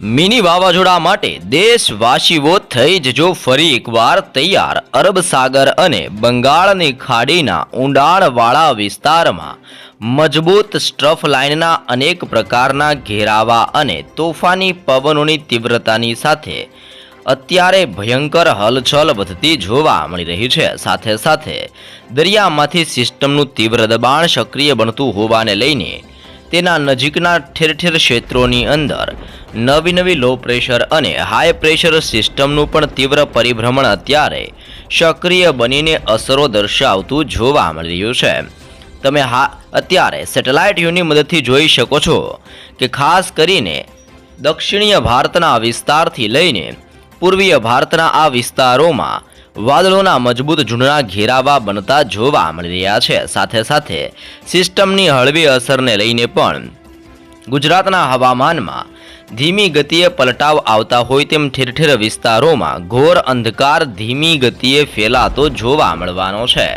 Mini વાવાઝોડા માટે દેશવાસીઓ થઈ જજો ફરી એકવાર તૈયાર. અરબ સાગર અને બંગાળની ખાડીના ઊંડાણવાળા વિસ્તારમાં મજબૂત સ્ટ્રફ લાઇનના અનેક પ્રકારના ઘેરાવા અને તોફાની પવનોની તીવ્રતાની સાથે અત્યારે ભયંકર હલચલ વધતી જોવા મળી રહી છે. સાથે સાથે દરિયામાંથી સિસ્ટમનું તીવ્ર દબાણ સક્રિય બનતું હોવાને લઈને તેના નજીકના ઠેર ઠેર ક્ષેત્રોની અંદર નવી નવી લો પ્રેશર અને હાઈ પ્રેશર સિસ્ટમનું પણ તીવ્ર પરિભ્રમણ અત્યારે સક્રિય બનીને અસરો દર્શાવતું જોવા મળી રહ્યું છે. તમે હા, અત્યારે સેટેલાઇટ વ્યૂની મદદથી જોઈ શકો છો કે ખાસ કરીને દક્ષિણીય ભારતના વિસ્તારથી લઈને પૂર્વીય ભારતના આ વિસ્તારોમાં વાદળોના મજબૂત ઝૂંડના ઘેરાવા બનતા જોવા મળી રહ્યા છે. સાથે સાથે સિસ્ટમની હળવી અસરને લઈને પણ ગુજરાતના હવામાનમાં ધીમી ગતિએ પલટાવ આવતા હોય તેમ ઠેર ઠેર વિસ્તારોમાં ઘોર અંધકાર ધીમી ગતિએ ફેલાતો જોવા મળવાનો છે.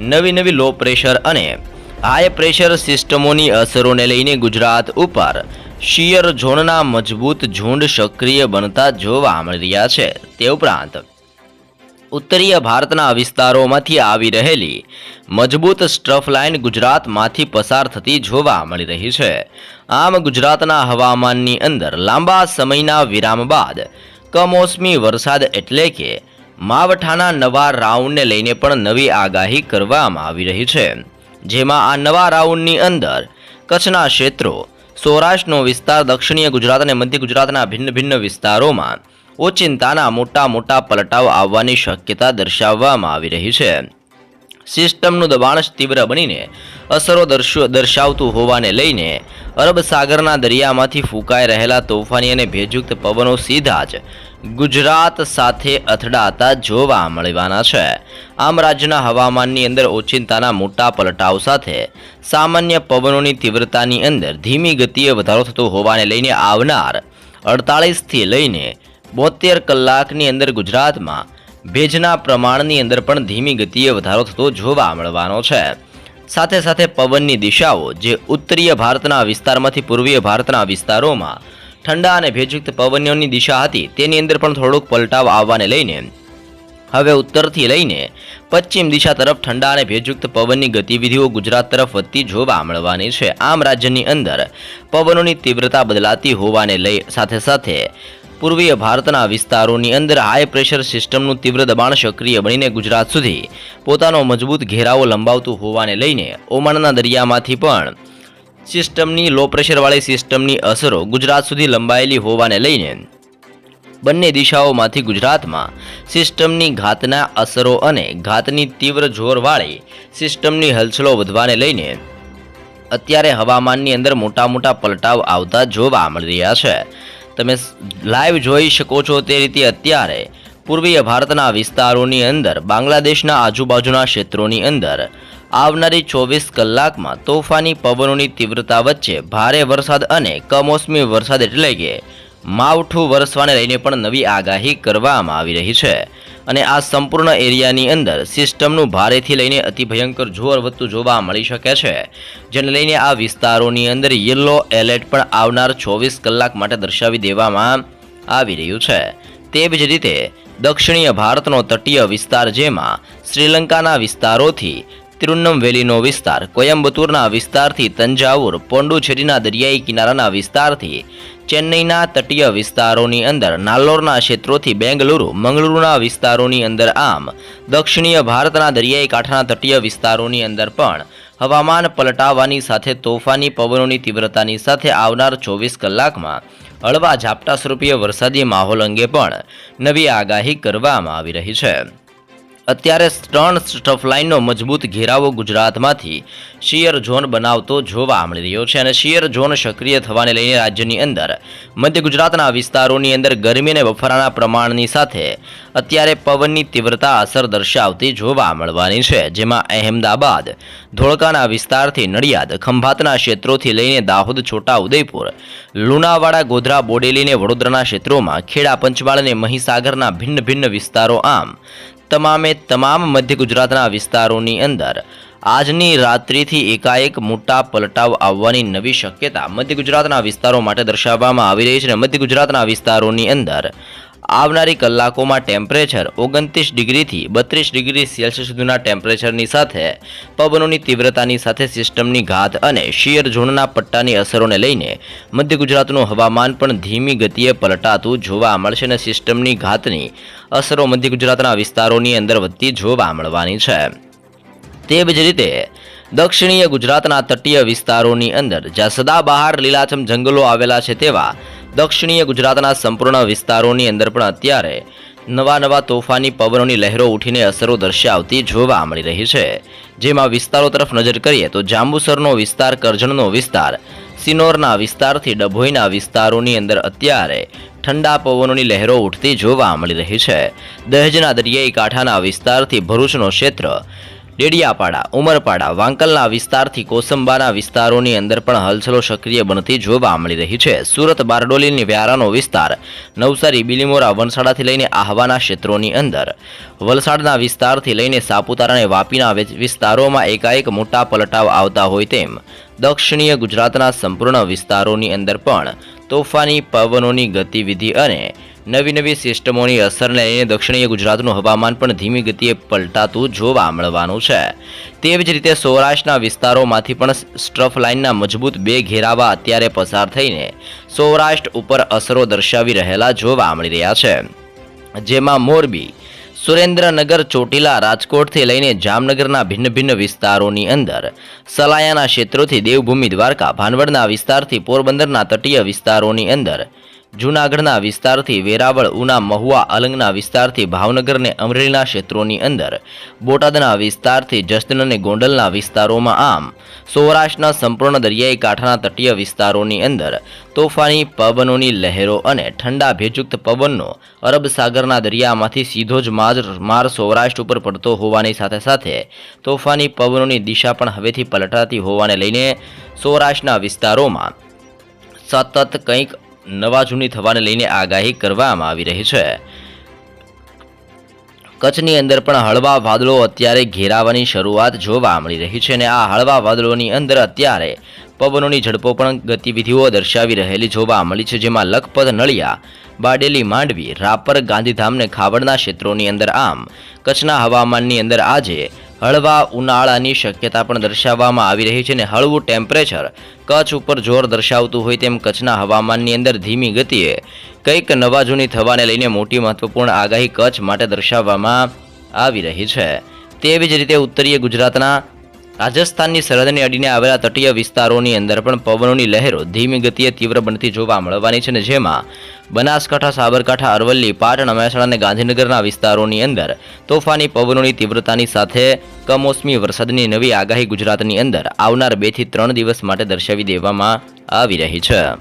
નવી નવી લો પ્રેશર અને હાઈ પ્રેશર સિસ્ટમોની અસરોને લઈને ગુજરાત ઉપર શિયર ઝોનના મજબૂત ઝુંડ સક્રિય બનતા જોવા મળી રહ્યા છે. તે ઉપરાંત ઉત્તરીય ભારતના વિસ્તારોમાંથી આવી રહેલી મજબૂત સ્ટ્રફ લાઇન ગુજરાતમાંથી પસાર થતી જોવા મળી રહી છે. આમ ગુજરાતના હવામાનની અંદર લાંબા સમયના વિરામ બાદ કમોસમી વરસાદ એટલે કે માવઠાના નવા રાઉન્ડને લઈને પણ નવી આગાહી કરવામાં આવી રહી છે. જેમાં આ નવા રાઉન્ડની અંદર કચ્છના ક્ષેત્રો, સૌરાષ્ટ્રનો વિસ્તાર, દક્ષિણીય ગુજરાત અને મધ્ય ગુજરાતના ભિન્ન ભિન્ન વિસ્તારોમાં ઓચિંતાના મોટા મોટા પલટાવ આવવાની શક્યતા દર્શાવવામાં આવી રહી છે. સિસ્ટમનું દબાણ તીવ્ર બનીને અસરો દર્શો દર્શાવતું હોવાને લઈને અરબ સાગરના દરિયામાંથી ફૂંકાઈ રહેલા તોફાની અને ભેજયુક્ત પવનો સીધા જ ગુજરાત સાથે અથડાતા જોવા મળવાના છે. આમ રાજ્યના હવામાનની અંદર ઓચિંતાના મોટા પલટાવ સાથે સામાન્ય પવનોની તીવ્રતાની અંદર ધીમી ગતિએ વધારો થતો હોવાને લઈને આવનાર અડતાળીસથી લઈને બોતેર કલાકની અંદર ગુજરાતમાં ભેજના પ્રમાણની અંદર પણ ધીમી ગતિએ વધારો થતો જોવા મળવાનો છે. સાથે સાથે પવનની દિશાઓ જે ઉત્તરીય ભારતના વિસ્તારમાંથી પૂર્વીય ભારતના વિસ્તારોમાં ઠંડા અને ભેજયુક્ત પવનની દિશા હતી, તેની અંદર પણ થોડોક પલટાવ આવવાને લઈને હવે ઉત્તરથી લઈને પશ્ચિમ દિશા તરફ ઠંડા અને ભેજયુક્ત પવનની ગતિવિધિઓ ગુજરાત તરફ વધતી જોવા મળવાની છે. આમ રાજ્યની અંદર પવનોની તીવ્રતા બદલાતી હોવાને લઈ સાથે સાથે પૂર્વીય ભારતના વિસ્તારોની અંદર હાઈ પ્રેશર સિસ્ટમનું તીવ્ર દબાણ સક્રિય બનીને ગુજરાત સુધી પોતાનો મજબૂત ઘેરાવો લંબાવતું હોવાને લઈને ઓમાનના દરિયામાંથી પણ સિસ્ટમની લો પ્રેશરવાળી સિસ્ટમની અસરો ગુજરાત સુધી લંબાયેલી હોવાને લઈને બંને દિશાઓમાંથી ગુજરાતમાં સિસ્ટમની ઘાતના અસરો અને ઘાતની તીવ્ર જોરવાળી સિસ્ટમની હલચલો વધવાને લઈને અત્યારે હવામાનની અંદર મોટા મોટા પલટાવ આવતા જોવા મળી રહ્યા છે. તમે લાઈવ જોઈ શકો છો તે રીતે અત્યારે પૂર્વીય ભારતના વિસ્તારોની અંદર, બાંગ્લાદેશના આજુબાજુના ક્ષેત્રોની અંદર આવનારી ચોવીસ કલાકમાં તોફાની પવનોની તીવ્રતા વચ્ચે ભારે વરસાદ અને કમોસમી વરસાદ એટલે કે માવઠું વરસવાને લઈને પણ નવી આગાહી કરવામાં આવી રહી છે. અને આ સંપૂર્ણ એરિયાની અંદર સિસ્ટમનું ભારેથી લઈને અતિ ભયંકર જોર વધતું જોવા મળી શકે છે. જેને લઈને આ વિસ્તારોની અંદર યલો એલર્ટ પણ આવનાર ચોવીસ કલાક માટે દર્શાવી દેવામાં આવી રહ્યું છે. તે જ રીતે દક્ષિણીય ભારતનો તટીય વિસ્તાર જેમાં શ્રીલંકાના વિસ્તારોથી તિરુનમવેલીનો વિસ્તાર કોયમ્બતુરના વિસ્તારથી તંજાવુર પોંડુચેરીના દરિયાઈ કિનારાના વિસ્તારથી ચેન્નઈના તટીય વિસ્તારોની અંદર નાલ્લોરના ક્ષેત્રોથી બેંગલુરુ મંગળુરુના વિસ્તારોની અંદર આમ, દક્ષિણીય ભારતના દરિયાઈ કાંઠાના તટીય વિસ્તારોની અંદર પણ હવામાન પલટાવાની સાથે તોફાની પવનોની તીવ્રતાની સાથે આવનાર ચોવીસ કલાકમાં હળવા ઝાપટા સ્વરૂપીય વરસાદી માહોલ અંગે પણ નવી આગાહી કરવામાં આવી રહી છે. અત્યારે ત્રણ સ્ટફ લાઇનનો મજબૂત ઘેરાવો ગુજરાતમાંથી શિયર ઝોન બનાવતો જોવા મળી રહ્યો છે અને શિયર ઝોન સક્રિય થવાને લઈને રાજ્યની અંદર મધ્ય ગુજરાતના વિસ્તારોની અંદર ગરમી અને બફારાના પ્રમાણની સાથે અત્યારે પવનની તીવ્રતા અસર દર્શાવતી જોવા મળવાની છે. જેમાં અહેમદાબાદ, ધોળકાના વિસ્તારથી નડિયાદ, ખંભાતના ક્ષેત્રોથી લઈને દાહોદ છોટા ઉદયપુર લુણાવાડા, ગોધરા, બોડેલી અને વડોદરાના ક્ષેત્રોમાં ખેડા પંચમહાલ અને મહીસાગરના ભિન્ન ભિન્ન વિસ્તારો આમ તમામે તમામ મધ્ય ગુજરાતના વિસ્તારોની અંદર આજની રાત્રિથી એકાએક મોટા પલટાવ આવવાની નવી શક્યતા મધ્ય ગુજરાતના વિસ્તારો માટે દર્શાવવામાં આવી રહી છે અને મધ્ય ગુજરાતના વિસ્તારોની અંદર આવનારી કલાકોમાં ટેમ્પરેચર ઓગણત્રીસ ડિગ્રીથી બત્રીસ ડિગ્રી સેલ્સિયસ સુધીના ટેમ્પરેચરની સાથે પવનોની તીવ્રતાની સાથે સિસ્ટમની ઘાત અને શિયર ઝોનના પટ્ટાની અસરોને લઈને મધ્ય ગુજરાતનું હવામાન પણ ધીમી ગતિએ પલટાતું જોવા મળશે અને સિસ્ટમની ઘાતની અસરો મધ્ય ગુજરાતના વિસ્તારોની અંદર વધતી જોવા મળવાની છે. તેવી જ રીતે દક્ષિણીય ગુજરાતના તટીય વિસ્તારોની અંદર જ્યાં સદાબહાર લીલાછમ જંગલો આવેલા છે તેવા દક્ષિણીય ગુજરાતના સંપૂર્ણ વિસ્તારોની અંદર પણ અત્યારે નવા નવા તોફાની પવનોની લહેરો ઉઠીને અસરો દર્શાવતી જોવા મળી રહી છે. જેમાં વિસ્તારો તરફ નજર કરીએ તો જાંબુસરનો વિસ્તાર, કરજણનો વિસ્તાર, સિનોરના વિસ્તારથી ડભોઈના વિસ્તારોની અંદર અત્યારે ઠંડા પવનોની લહેરો ઉઠતી જોવા મળી રહી છે. દહેજના દરિયાઈ કાંઠાના વિસ્તારથી ભરૂચનો ક્ષેત્ર ડેડિયાપાડા, ઉમરપાડા, વાંકલના વિસ્તારથી કોસંબાના વિસ્તારોની અંદર પણ હલચલો સક્રિય બનતી જોવા મળી રહી છે. સુરત બારડોલીની વ્યારાનો વિસ્તાર, નવસારી, બિલીમોરા, વલસાડાથી લઈને આહવાના ક્ષેત્રોની અંદર. વલસાડના વિસ્તારથી લઈને સાપુતારા અને વાપીના વિસ્તારોમાં એકાએક મોટા પલટાવ આવતા હોય તેમ દક્ષિણીય ગુજરાતના સંપૂર્ણ વિસ્તારોની અંદર પણ તોફાની પવનોની ગતિવિધિ અને નવી નવી સિસ્ટમોની અસરને લઈને દક્ષિણીય ગુજરાતનું હવામાન પણ ધીમી ગતિએ પલટાતું જોવા મળવાનું છે. તેવી જ રીતે સૌરાષ્ટ્રના વિસ્તારોમાંથી પણ સ્ટ્રફ લાઇનના મજબૂત બે ઘેરાવા અત્યારે પસાર થઈને સૌરાષ્ટ્ર ઉપર અસરો દર્શાવી રહેલા જોવા મળી રહ્યા છે. જેમાં મોરબી સુરેન્દ્રનગર ચોટીલા રાજકોટથી લઈને જામનગરના ભિન્ન ભિન્ન વિસ્તારોની અંદર સલાયાના ક્ષેત્રોથી દેવભૂમિ દ્વારકા, ભાનવડના વિસ્તારથી પોરબંદરના તટીય વિસ્તારોની અંદર જૂનાગઢના વિસ્તારથી વેરાવળ, ઉના, મહુવા, અલંગના વિસ્તારથી ભાવનગરને અમરેલીના ક્ષેત્રોની અંદર. બોટાદના વિસ્તારથી જસદણ અને ગોંડલના વિસ્તારોમાં આમ. સૌરાષ્ટ્રના સંપૂર્ણ દરિયાઈ કાંઠાના તટીય વિસ્તારોની અંદર તોફાની પવનોની લહેરો અને ઠંડા ભેજયુક્ત પવનનો અરબ સાગરના દરિયામાંથી સીધો જ માર માર સૌરાષ્ટ્ર ઉપર પડતો હોવાની સાથે સાથે તોફાની પવનોની દિશા પણ હવેથી પલટાતી હોવાને લઈને સૌરાષ્ટ્રના વિસ્તારોમાં સતત કંઈક નવા જૂની થવાને લઈને આગાહી કરવામાં આવી રહી છે. કચ્છની અંદર પણ હળવા વાદળો અત્યારે ઘેરાવાની શરૂઆત જોવા મળી રહી છે અને આ હળવા વાદળોની અંદર અત્યારે પવનોની ઝડપો પણ ગતિવિધિઓ દર્શાવી રહેલી જોવા મળી છે, જેમાં લખપત, નળિયા, બાડેલી, માંડવી, રાપર, ગાંધીધામ ને ખાવડના ક્ષેત્રોની અંદર આમ કચ્છના હવામાનની અંદર આજે હળવા ઉનાળાની શક્યતા પણ દર્શાવવામાં આવી રહી છે અને હળવું ટેમ્પરેચર કચ્છ ઉપર જોર દર્શાવતું હોય તેમ કચ્છના હવામાનની અંદર ધીમી ગતિએ કંઈક નવા જૂની થવાને લઈને મોટી મહત્વપૂર્ણ આગાહી કચ્છ માટે દર્શાવવામાં આવી રહી છે. તેવી જ રીતે ઉત્તરીય ગુજરાતના રાજસ્થાનની સરહદને અડીને આવેલા તટીય વિસ્તારોની અંદર પણ પવનોની લહેરો ધીમી ગતિએ તીવ્ર બનતી જોવા મળવાની છે અને જેમાં બનાસકાંઠા, સાબરકાંઠા, અરવલ્લી, પાટણ મહેસાણા અને ગાંધીનગરના વિસ્તારોની અંદર તોફાની પવનોની તીવ્રતાની સાથે કમોસમી વરસાદની નવી આગાહી ગુજરાતની અંદર આવનાર બેથી ત્રણ દિવસ માટે દર્શાવી દેવામાં આવી રહી છે.